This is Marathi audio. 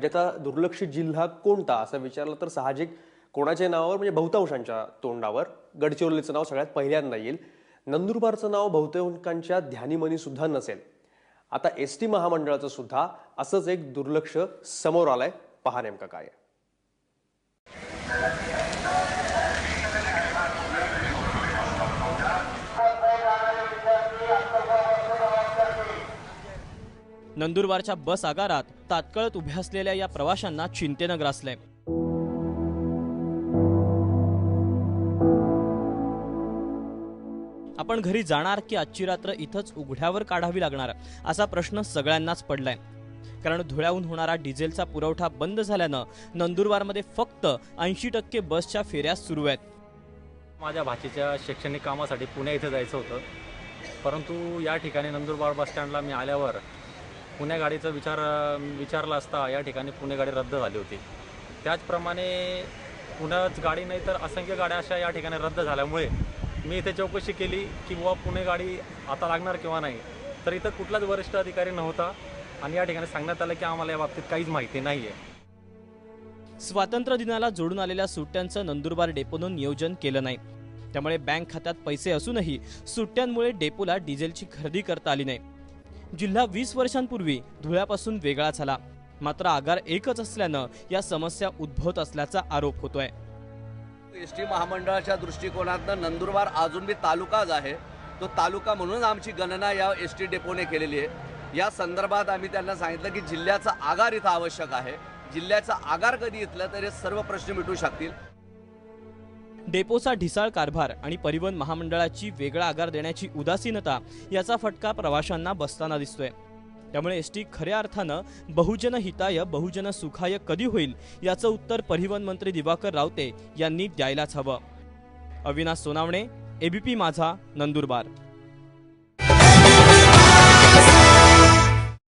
म्हणजे राज्याचा दुर्लक्षित जिल्हा कोणता असं विचारलं तर साहजिक कोणाच्या नावावर? म्हणजे बहुतांशांच्या तोंडावर. गडचिरोलीचं नाव सगळ्यात पहिल्यांदा येईल. नंदुरबारचं नाव बहुतांशांच्या ध्यानीमनी सुद्धा नसेल. आता एस टी महामंडळाचं सुद्धा असंच एक दुर्लक्ष समोर आलंय. पहा नेमकं काय नंदुरबारच्या बस आगारात तात्काळत उभ्या असलेल्या या प्रवाशांना चिंतेनं ग्रासलंय. आपण घरी जाणार की आजची रात्र इथंच उघड्यावर काढावी लागणार असा प्रश्न सगळ्यांनाच पडलाय. कारण धुळ्याहून होणारा डिझेलचा पुरवठा बंद झाल्यानं नंदुरबारमध्ये फक्त ऐंशी टक्के बसच्या फेऱ्या सुरू आहेत. माझ्या भाचीच्या शैक्षणिक कामासाठी पुणे इथे जायचं होतं. परंतु या ठिकाणी नंदुरबार बस स्टँडला मी आल्यावर पुणे गाडीचा विचार विचारला असता या ठिकाणी पुणे गाडी रद्द झाली होती. त्याचप्रमाणे पुण्याच गाडी नाही तर असंख्य गाड्या अशा या ठिकाणी रद्द झाल्यामुळे मी इथे चौकशी केली की बुवा पुणे गाडी आता लागणार किंवा नाही. तर इथं कुठलाच वरिष्ठ अधिकारी नव्हता आणि या ठिकाणी सांगण्यात आलं की आम्हाला या बाबतीत काहीच माहिती नाही आहे स्वातंत्र्य दिनाला जोडून आलेल्या सुट्ट्यांचं नंदुरबार डेपोनं नियोजन केलं नाही. त्यामुळे बँक खात्यात पैसे असूनही सुट्ट्यांमुळे डेपोला डिझेलची खरेदी करता आली नाही. जिल्हा वीस वर्षांपूर्वी धुळ्यापासून वेगळा झाला. मात्र आगार एकच असल्यानं या समस्या उद्भवत असल्याचा आरोप होतोय. एस टी महामंडळाच्या दृष्टिकोनातनं नंदुरबार अजून बी तालुकाच आहे. तो तालुका म्हणून आमची गणना या एस टी डेपोने केलेली आहे. या संदर्भात आम्ही त्यांना सांगितलं की जिल्ह्याचा आगार इथं आवश्यक आहे. जिल्ह्याचा आगार कधी इथला तर हे सर्व प्रश्न मिटू शकतील. डेपोचा ढिसाळ कारभार आणि परिवहन महामंडळाची वेगळा आगार देण्याची उदासीनता याचा फटका प्रवाशांना बसताना दिसतोय. त्यामुळे एस टी खऱ्या अर्थानं बहुजन हिताय बहुजन सुखाय कधी होईल याचं उत्तर परिवहन मंत्री दिवाकर रावते यांनी द्यायलाच हवं. अविनाश सोनावणे एबीपी माझा नंदुरबार.